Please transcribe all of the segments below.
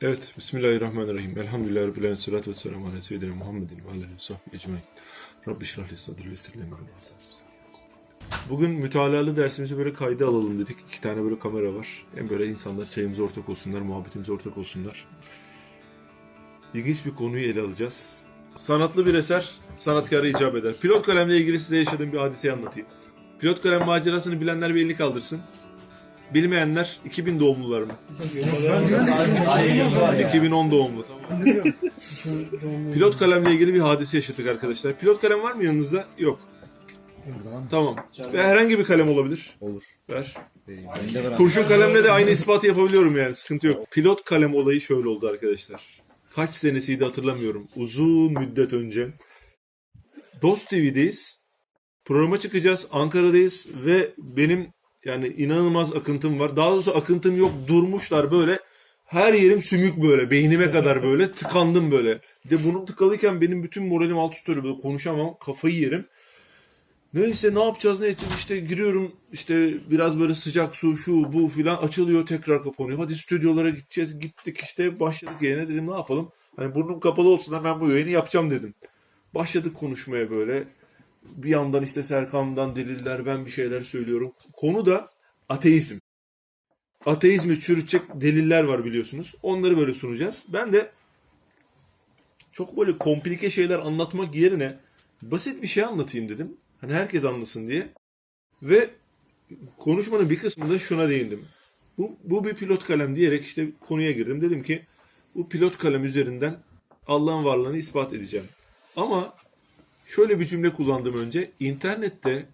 Evet, Bismillahirrahmanirrahim. Elhamdülillahi Rabbil alemin. Salatu vesselamu ala seyyidina Muhammedin ve ve sahbihi ecmaîn. Rabbi şrah li sadri ve yessir li emri. Bugün mütalalı dersimizi böyle kayda alalım dedik. İki tane böyle kamera var. Hem böyle insanlar çayımıza ortak olsunlar, muhabbetimize ortak olsunlar. İlginç bir konuyu ele alacağız. Sanatlı bir eser, sanatkara icap eder. Pilot kalemle ilgili size yaşadığım bir hadiseyi anlatayım. Pilot kalem macerasını bilenler bir elini kaldırsın. Bilmeyenler 2000 doğumlular mı? 2010 doğumlu. Tamam. Pilot kalemle ilgili bir hadise yaşadık arkadaşlar. Pilot kalem var mı yanınızda? Yok. Tamam. Ve herhangi bir kalem olabilir. Olur. Ver. Kurşun kalemle de aynı ispatı yapabiliyorum yani. Sıkıntı yok. Pilot kalem olayı şöyle oldu arkadaşlar. Kaç senesiydi hatırlamıyorum. Uzun müddet önce. Dost TV'deyiz. Programa çıkacağız. Ankara'dayız ve benim yani inanılmaz akıntım var. Daha doğrusu akıntım yok. Durmuşlar böyle. Her yerim sümük böyle. Beynime kadar böyle. Tıkandım böyle. De bunun tıkalıyken benim bütün moralim alt üst. Böyle konuşamam. Kafayı yerim. Neyse ne yapacağız ne edeceğiz işte giriyorum işte biraz böyle sıcak su şu bu filan açılıyor tekrar kapanıyor. Hadi stüdyolara gideceğiz gittik işte başladık yayına dedim ne yapalım. Hani burnum kapalı olsun ben bu yayını yapacağım dedim. Başladık konuşmaya böyle. Bir yandan işte Serkan'dan deliller ben bir şeyler söylüyorum. Konu da ateizm. Ateizmi çürütecek deliller var biliyorsunuz. Onları böyle sunacağız. Ben de çok böyle komplike şeyler anlatmak yerine basit bir şey anlatayım dedim. Hani herkes anlasın diye. Ve konuşmanın bir kısmında şuna değindim. Bu, bu bir pilot kalem diyerek işte konuya girdim. Dedim ki bu pilot kalem üzerinden Allah'ın varlığını ispat edeceğim. Ama şöyle bir cümle kullandım önce. İnternette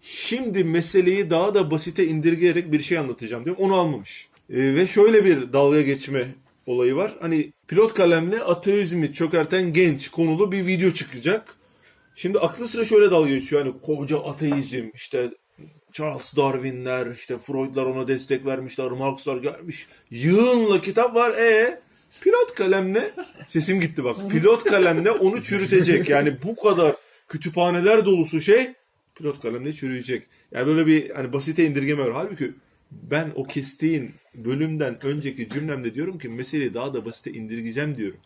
şimdi meseleyi daha da basite indirgeyerek bir şey anlatacağım diyorum. Onu almamış. Ee, ve şöyle bir dalga geçme olayı var. Hani pilot kalemle ateizmi çökerten genç konulu bir video çıkacak. Şimdi aklı sıra şöyle dalga geçiyor. Hani koca ateizm işte Charles Darwin'ler işte Freud'lar ona destek vermişler. Marx'lar gelmiş. Yığınla kitap var. E pilot kalemle sesim gitti bak. Pilot kalemle onu çürütecek. Yani bu kadar kütüphaneler dolusu şey pilot kalemle çürüyecek. Yani böyle bir hani basite indirgeme var. Halbuki ben o kestiğin bölümden önceki cümlemde diyorum ki meseleyi daha da basite indirgeyeceğim diyorum.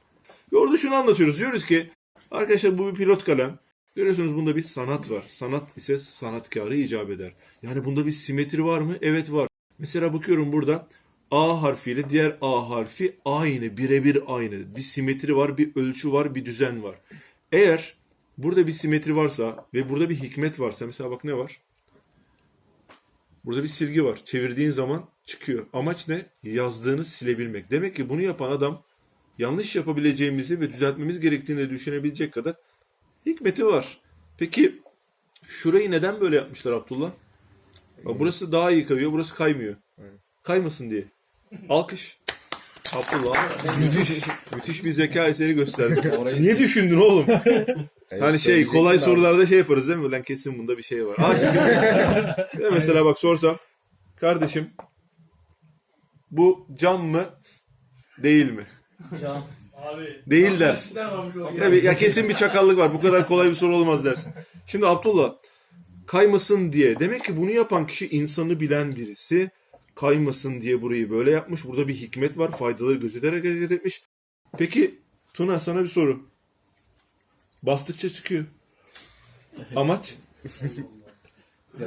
Ve orada şunu anlatıyoruz. Diyoruz ki arkadaşlar bu bir pilot kalem. Görüyorsunuz bunda bir sanat var. Sanat ise sanatkarı icap eder. Yani bunda bir simetri var mı? Evet var. Mesela bakıyorum burada A harfiyle diğer A harfi aynı, birebir aynı. Bir simetri var, bir ölçü var, bir düzen var. Eğer burada bir simetri varsa ve burada bir hikmet varsa mesela bak ne var? Burada bir silgi var. Çevirdiğin zaman çıkıyor. Amaç ne? Yazdığını silebilmek. Demek ki bunu yapan adam yanlış yapabileceğimizi ve düzeltmemiz gerektiğini de düşünebilecek kadar hikmeti var. Peki şurayı neden böyle yapmışlar Abdullah? Bak burası daha iyi kayıyor, burası kaymıyor. Kaymasın diye. Alkış. Abdullah müthiş, müthiş bir zeka eseri gösterdi. Orayı Niye düşündün oğlum? Hani şey kolay sorularda şey yaparız değil mi? Lan kesin bunda bir şey var. Aa şimdi mesela bak sorsam kardeşim bu cam mı değil mi? Abi. Değil dersin. Ya, bir- ya kesin bir çakallık var. Bu kadar kolay bir soru olmaz dersin. Şimdi Abdullah kaymasın diye. Demek ki bunu yapan kişi insanı bilen birisi. Kaymasın diye burayı böyle yapmış. Burada bir hikmet var. Faydaları gözetilerek hareket etmiş. Peki Tuna sana bir soru. Bastıkça çıkıyor. Amaç?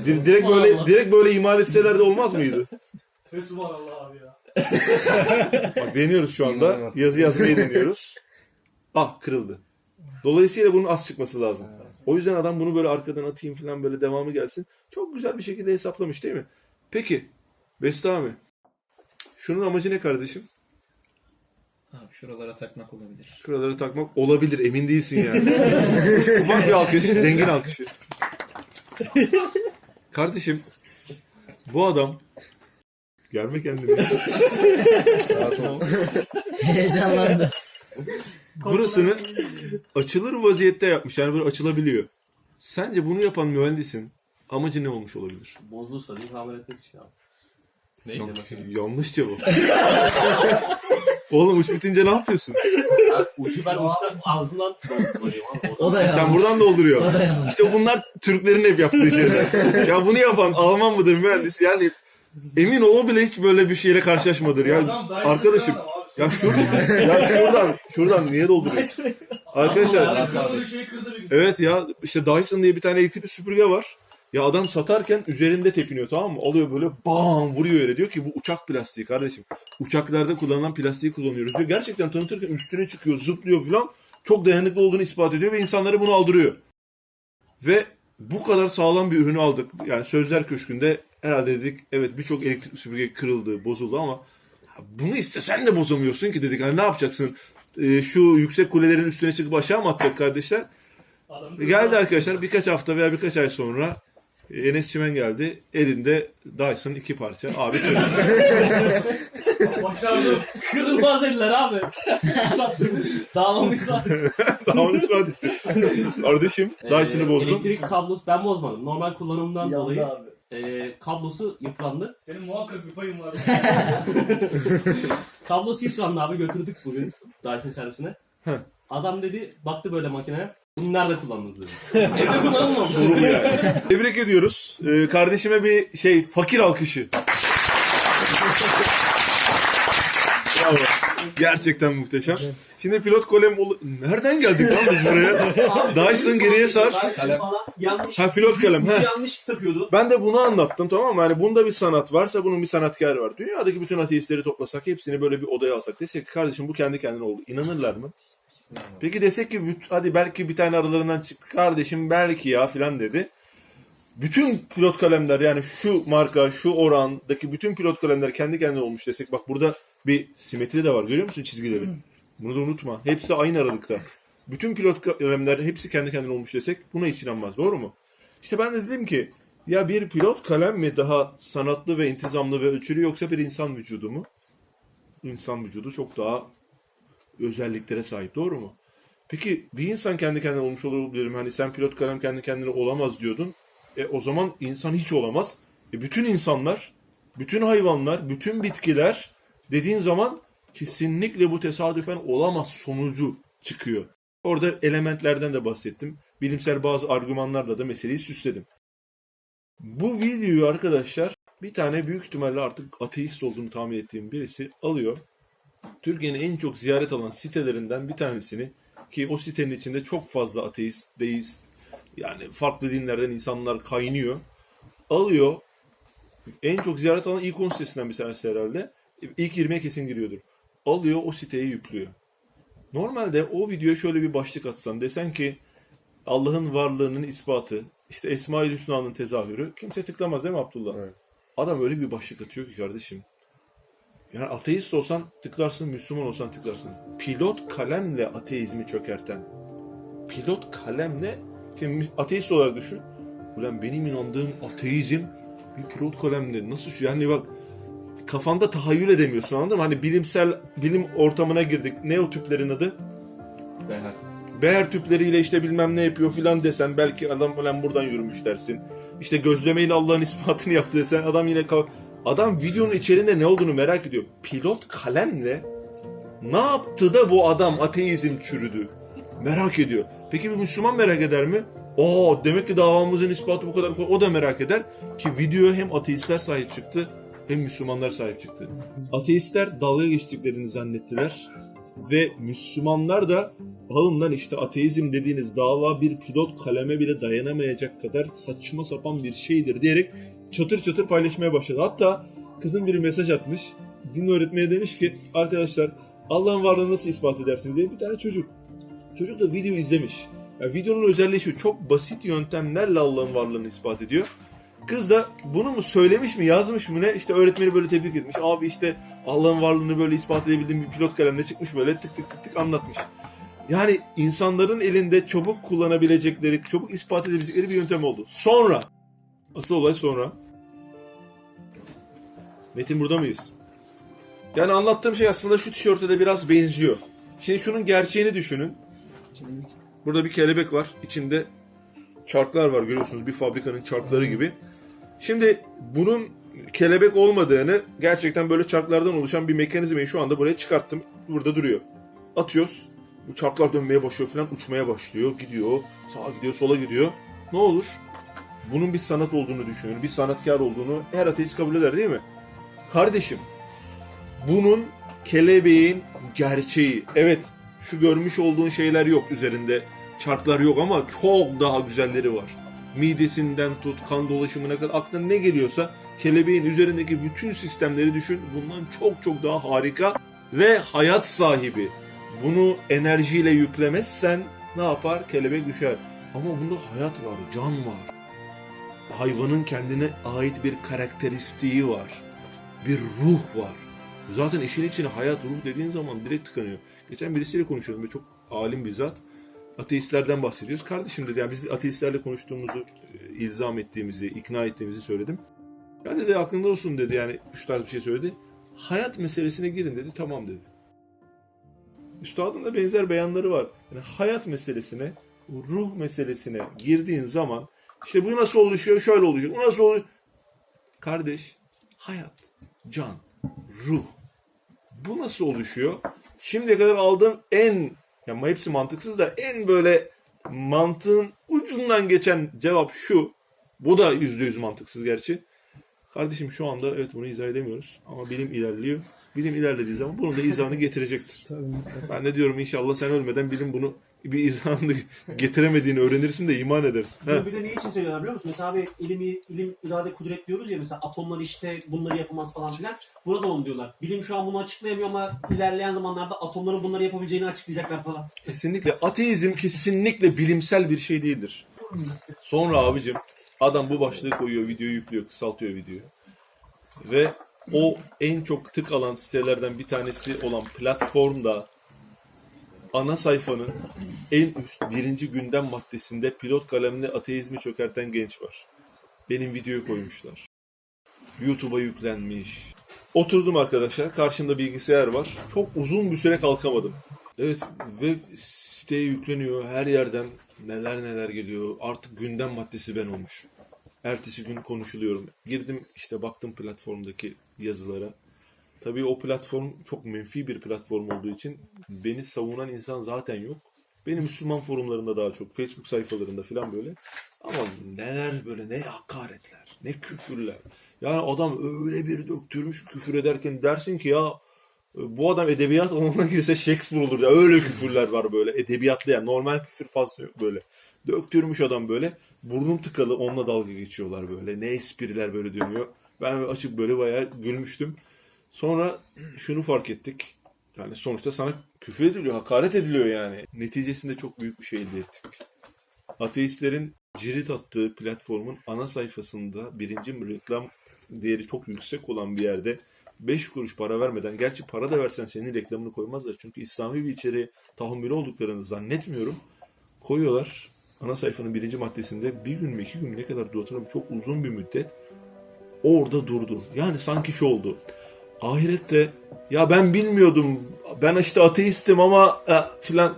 Di- direkt böyle direkt böyle imal etseler de olmaz mıydı? Fesubhanallah abi ya. Bak deniyoruz şu anda. Yazı yazmayı deniyoruz. Ah kırıldı. Dolayısıyla bunun az çıkması lazım. O yüzden adam bunu böyle arkadan atayım falan böyle devamı gelsin. Çok güzel bir şekilde hesaplamış değil mi? Peki Bestami. Şunun amacı ne kardeşim? Abi şuralara takmak olabilir. Şuraları takmak olabilir emin değilsin yani. Ufak bir alkış. Zengin alkışı. Kardeşim bu adam Gelme kendine. Rahat ol. Heyecanlandı. Burasını açılır vaziyette yapmış. Yani böyle açılabiliyor. Sence bunu yapan mühendisin amacı ne olmuş olabilir? Bozulursa değil tamir etmek için abi. Yan- yanlış cevap. Oğlum uç bitince ne yapıyorsun? Ben ucu ben uçtan ağzından abi. O da Sen yanlış. buradan dolduruyor. O da yanlış. İşte bunlar Türklerin hep yaptığı şeyler. ya bunu yapan Alman mıdır mühendis? Yani Emin ol o bile hiç böyle bir şeyle karşılaşmadır ya. Arkadaşım ya şuradan, ya şuradan, şuradan niye dolduruyorsun? Arkadaşlar şey evet ya işte Dyson diye bir tane elektrikli süpürge var. Ya adam satarken üzerinde tepiniyor tamam mı? Alıyor böyle bam vuruyor yere. Diyor ki bu uçak plastiği kardeşim. Uçaklarda kullanılan plastiği kullanıyoruz diyor. Gerçekten tanıtırken üstüne çıkıyor, zıplıyor falan. Çok dayanıklı olduğunu ispat ediyor ve insanlara bunu aldırıyor. Ve bu kadar sağlam bir ürünü aldık. Yani Sözler Köşkü'nde herhalde dedik evet birçok elektrik süpürge kırıldı, bozuldu ama bunu istesen de bozamıyorsun ki dedik. Hani ne yapacaksın? Ee, şu yüksek kulelerin üstüne çıkıp aşağı mı atacak kardeşler? E, Geldi arkadaşlar birkaç hafta veya birkaç ay sonra Enes Çimen geldi. Elinde Dyson iki parça. Abi çocuk. Başardım. Kırılmaz eller abi. Dağılmışlar. Tamam ispat etti. Kardeşim Dyson'ı Ee, bozdum. Elektrik kablosu ben bozmadım. Normal kullanımdan dolayı e, kablosu yıprandı. Senin muhakkak bir payın var. Kablosu yıprandı abi götürdük bugün Dyson servisine. Adam dedi baktı böyle makineye. Kullandınız dedi. Evde kullanılmamış. Tebrik ediyoruz. Ee, kardeşime bir şey fakir alkışı. Bravo. Gerçekten muhteşem. Şimdi pilot kolem ol- Nereden geldik lan biz buraya? Dyson geriye sar. Yanlış. Ha pilot kalem. Ha. yanlış takıyordu. Ben de bunu anlattım tamam mı? Yani bunda bir sanat varsa bunun bir sanatkar var. Dünyadaki bütün ateistleri toplasak hepsini böyle bir odaya alsak desek ki kardeşim bu kendi kendine oldu. İnanırlar mı? Peki desek ki hadi belki bir tane aralarından çıktı kardeşim belki ya filan dedi. Bütün pilot kalemler yani şu marka şu orandaki bütün pilot kalemler kendi kendine olmuş desek bak burada bir simetri de var görüyor musun çizgileri? Bunu da unutma. Hepsi aynı aralıkta. Bütün pilot kalemler hepsi kendi kendine olmuş desek buna hiç inanmaz doğru mu? İşte ben de dedim ki ya bir pilot kalem mi daha sanatlı ve intizamlı ve ölçülü yoksa bir insan vücudu mu? İnsan vücudu çok daha özelliklere sahip doğru mu? Peki bir insan kendi kendine olmuş olabilir mi? Hani sen pilot kalem kendi kendine olamaz diyordun. E o zaman insan hiç olamaz. E bütün insanlar, bütün hayvanlar, bütün bitkiler dediğin zaman kesinlikle bu tesadüfen olamaz sonucu çıkıyor. Orada elementlerden de bahsettim. Bilimsel bazı argümanlarla da meseleyi süsledim. Bu videoyu arkadaşlar bir tane büyük ihtimalle artık ateist olduğunu tahmin ettiğim birisi alıyor. Türkiye'nin en çok ziyaret alan sitelerinden bir tanesini ki o sitenin içinde çok fazla ateist, deist yani farklı dinlerden insanlar kaynıyor. Alıyor. En çok ziyaret alan ilk 10 sitesinden bir tanesi herhalde. İlk 20'ye kesin giriyordur. Alıyor o siteye yüklüyor. Normalde o videoya şöyle bir başlık atsan desen ki Allah'ın varlığının ispatı, işte Esma-ül Hüsna'nın tezahürü kimse tıklamaz değil mi Abdullah? Evet. Adam öyle bir başlık atıyor ki kardeşim. Yani ateist olsan tıklarsın, Müslüman olsan tıklarsın. Pilot kalemle ateizmi çökerten. Pilot kalemle, şimdi ateist olarak düşün. Ulan benim inandığım ateizm bir pilot kalemle nasıl şu yani bak kafanda tahayyül edemiyorsun anladın mı? Hani bilimsel bilim ortamına girdik. Ne o tüplerin adı? Beher. Beher tüpleriyle işte bilmem ne yapıyor filan desen belki adam falan buradan yürümüş dersin. İşte gözlemeyle Allah'ın ispatını yaptı desen adam yine Adam videonun içerisinde ne olduğunu merak ediyor. Pilot kalemle ne yaptı da bu adam ateizm çürüdü? Merak ediyor. Peki bir Müslüman merak eder mi? Oo demek ki davamızın ispatı bu kadar kolay. O da merak eder ki videoya hem ateistler sahip çıktı hem Müslümanlar sahip çıktı. Ateistler dalga geçtiklerini zannettiler ve Müslümanlar da alın işte ateizm dediğiniz dava bir pilot kaleme bile dayanamayacak kadar saçma sapan bir şeydir diyerek çatır çatır paylaşmaya başladı. Hatta kızın biri mesaj atmış. Din öğretmeni demiş ki arkadaşlar Allah'ın varlığını nasıl ispat edersiniz diye bir tane çocuk. Çocuk da video izlemiş. Ya videonun özelliği şu çok basit yöntemlerle Allah'ın varlığını ispat ediyor. Kız da bunu mu söylemiş mi yazmış mı ne işte öğretmeni böyle tebrik etmiş. Abi işte Allah'ın varlığını böyle ispat edebildiğim bir pilot kalemle çıkmış böyle tık tık tık tık anlatmış. Yani insanların elinde çabuk kullanabilecekleri, çabuk ispat edebilecekleri bir yöntem oldu. Sonra, asıl olay sonra. Metin burada mıyız? Yani anlattığım şey aslında şu tişörte de biraz benziyor. Şimdi şunun gerçeğini düşünün. Burada bir kelebek var. İçinde çarklar var görüyorsunuz bir fabrikanın çarkları gibi. Şimdi bunun kelebek olmadığını gerçekten böyle çarklardan oluşan bir mekanizmayı şu anda buraya çıkarttım. Burada duruyor. Atıyoruz. Bu çarklar dönmeye başlıyor falan uçmaya başlıyor. Gidiyor. Sağa gidiyor sola gidiyor. Ne olur? Bunun bir sanat olduğunu düşünür. Bir sanatkar olduğunu her ateist kabul eder değil mi? Kardeşim bunun kelebeğin gerçeği. Evet şu görmüş olduğun şeyler yok üzerinde. Çarklar yok ama çok daha güzelleri var. Midesinden tut, kan dolaşımına kadar aklına ne geliyorsa kelebeğin üzerindeki bütün sistemleri düşün. Bundan çok çok daha harika ve hayat sahibi. Bunu enerjiyle yüklemezsen ne yapar? Kelebek düşer. Ama bunda hayat var, can var. Hayvanın kendine ait bir karakteristiği var. Bir ruh var. Zaten işin içine hayat, ruh dediğin zaman direkt tıkanıyor. Geçen birisiyle konuşuyordum ve çok alim bir zat. Ateistlerden bahsediyoruz. Kardeşim dedi yani biz ateistlerle konuştuğumuzu, e, ilzam ettiğimizi, ikna ettiğimizi söyledim. Ya dedi aklında olsun dedi yani üç tarz bir şey söyledi. Hayat meselesine girin dedi tamam dedi. Üstadın da benzer beyanları var. Yani hayat meselesine, ruh meselesine girdiğin zaman işte bu nasıl oluşuyor? Şöyle oluşuyor. Bu nasıl oluyor? Kardeş, hayat, can, ruh. Bu nasıl oluşuyor? Şimdiye kadar aldığım en, yani hepsi mantıksız da en böyle mantığın ucundan geçen cevap şu. Bu da yüzde yüz mantıksız gerçi. Kardeşim şu anda evet bunu izah edemiyoruz ama bilim ilerliyor. Bilim ilerlediği zaman bunun da izahını getirecektir. Ben de diyorum inşallah sen ölmeden bilim bunu bir izahını getiremediğini öğrenirsin de iman edersin. Bunu bir de ne için söylüyorlar biliyor musun? Mesela abi ilim, ilim irade, kudret diyoruz ya mesela atomlar işte bunları yapamaz falan filan. Burada onu diyorlar. Bilim şu an bunu açıklayamıyor ama ilerleyen zamanlarda atomların bunları yapabileceğini açıklayacaklar falan. Kesinlikle. Ateizm kesinlikle bilimsel bir şey değildir. Sonra abicim adam bu başlığı koyuyor, videoyu yüklüyor, kısaltıyor videoyu. Ve o en çok tık alan sitelerden bir tanesi olan platformda ana sayfanın en üst birinci gündem maddesinde pilot kalemle ateizmi çökerten genç var. Benim videoyu koymuşlar. YouTube'a yüklenmiş. Oturdum arkadaşlar. Karşımda bilgisayar var. Çok uzun bir süre kalkamadım. Evet ve siteye yükleniyor her yerden neler neler geliyor. Artık gündem maddesi ben olmuş. Ertesi gün konuşuluyorum. Girdim işte baktım platformdaki yazılara. Tabii o platform çok menfi bir platform olduğu için beni savunan insan zaten yok. Benim Müslüman forumlarında daha çok, Facebook sayfalarında falan böyle. Ama neler böyle ne hakaretler, ne küfürler. Yani adam öyle bir döktürmüş küfür ederken dersin ki ya bu adam edebiyat alanına girse Shakespeare olur ya. Öyle küfürler var böyle. Edebiyatlı yani. Normal küfür fazla yok böyle. Döktürmüş adam böyle. Burnum tıkalı onunla dalga geçiyorlar böyle. Ne espriler böyle dönüyor. Ben açıp böyle bayağı gülmüştüm. Sonra şunu fark ettik. Yani sonuçta sana küfür ediliyor, hakaret ediliyor yani. Neticesinde çok büyük bir şey elde ettik. Ateistlerin cirit attığı platformun ana sayfasında birinci reklam değeri çok yüksek olan bir yerde 5 kuruş para vermeden, gerçi para da versen senin reklamını koymazlar. Çünkü İslami bir içeriğe tahammülü olduklarını zannetmiyorum. Koyuyorlar ana sayfanın birinci maddesinde bir gün mü iki gün mü ne kadar hatırlamıyorum. Çok uzun bir müddet orada durdu. Yani sanki şu oldu. Ahirette ya ben bilmiyordum ben işte ateistim ama e, filan.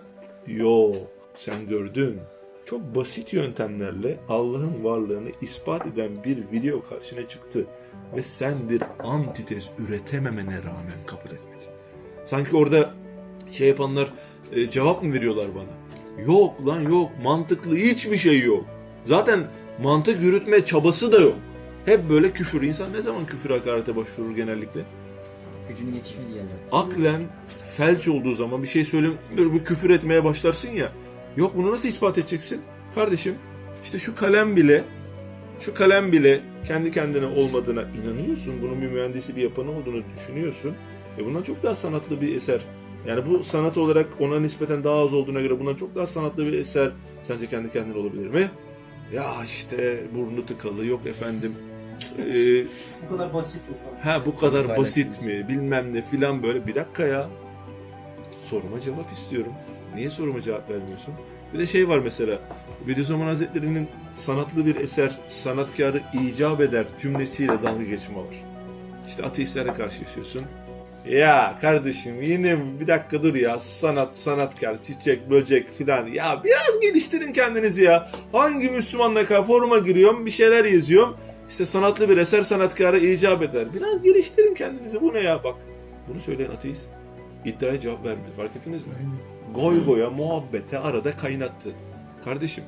Yok sen gördün. Çok basit yöntemlerle Allah'ın varlığını ispat eden bir video karşına çıktı. Ve sen bir antitez üretememene rağmen kabul etmedin. Sanki orada şey yapanlar e, cevap mı veriyorlar bana? Yok lan yok mantıklı hiçbir şey yok. Zaten mantık yürütme çabası da yok. Hep böyle küfür. İnsan ne zaman küfür hakarete başvurur genellikle? Gücün yetişmediği yerler. aklen felç olduğu zaman bir şey söylemiyor, bir küfür etmeye başlarsın ya. Yok bunu nasıl ispat edeceksin? Kardeşim işte şu kalem bile şu kalem bile kendi kendine olmadığına inanıyorsun. Bunun bir mühendisi bir yapanı olduğunu düşünüyorsun. E bundan çok daha sanatlı bir eser. Yani bu sanat olarak ona nispeten daha az olduğuna göre bundan çok daha sanatlı bir eser sence kendi kendine olabilir mi? Ya işte burnu tıkalı yok efendim. Ee, Bu kadar basit mi? Ha bu kadar basit mi bilmem ne filan böyle bir dakika ya. Soruma cevap istiyorum. Niye soruma cevap vermiyorsun? Bir de şey var mesela. Bediüzzaman Hazretleri'nin sanatlı bir eser sanatkarı icap eder cümlesiyle dalga geçme var. İşte ateistlerle karşılaşıyorsun. Ya kardeşim yine bir dakika dur ya sanat sanatkar çiçek böcek filan ya biraz geliştirin kendinizi ya hangi Müslümanla foruma giriyorum bir şeyler yazıyorum işte sanatlı bir eser sanatkarı icap eder biraz geliştirin kendinizi bu ne ya bak bunu söyleyen ateist iddiaya cevap vermedi fark ettiniz mi? Goy goya muhabbete arada kaynattı kardeşim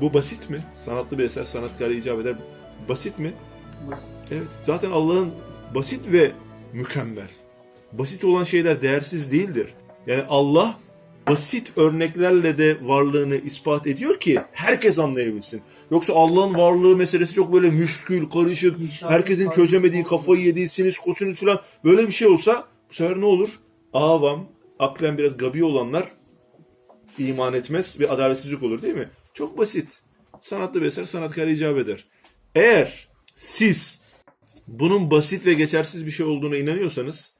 bu basit mi? Sanatlı bir eser sanatkarı icap eder basit mi? Basit. Evet. Zaten Allah'ın basit ve mükemmel. Basit olan şeyler değersiz değildir. Yani Allah basit örneklerle de varlığını ispat ediyor ki herkes anlayabilsin. Yoksa Allah'ın varlığı meselesi çok böyle müşkül, karışık, herkesin çözemediği, kafayı yediği, sinüs, kosinüs falan böyle bir şey olsa bu sefer ne olur? Avam, aklen biraz gabi olanlar iman etmez ve adaletsizlik olur değil mi? Çok basit. Sanatlı bir eser sanatkara icap eder. Eğer siz bunun basit ve geçersiz bir şey olduğuna inanıyorsanız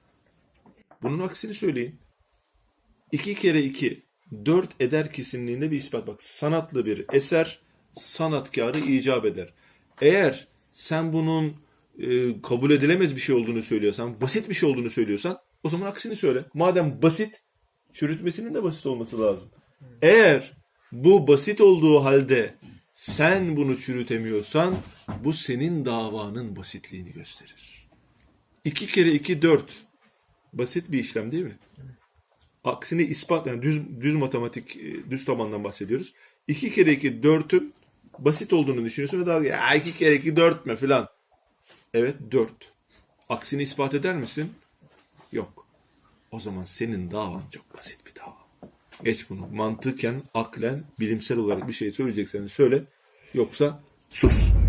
bunun aksini söyleyin. İki kere iki dört eder kesinliğinde bir ispat. Bak sanatlı bir eser sanatkarı icap eder. Eğer sen bunun e, kabul edilemez bir şey olduğunu söylüyorsan, basit bir şey olduğunu söylüyorsan o zaman aksini söyle. Madem basit, çürütmesinin de basit olması lazım. Eğer bu basit olduğu halde sen bunu çürütemiyorsan bu senin davanın basitliğini gösterir. İki kere iki dört. Basit bir işlem değil mi? Aksini ispat, yani düz, düz matematik, e, düz tabandan bahsediyoruz. İki kere iki dörtün basit olduğunu düşünüyorsun ve daha ya iki kere iki dört mü filan. Evet dört. Aksini ispat eder misin? Yok. O zaman senin davan çok basit bir dava. Geç bunu. Mantıken, aklen, bilimsel olarak bir şey söyleyeceksen söyle. Yoksa sus.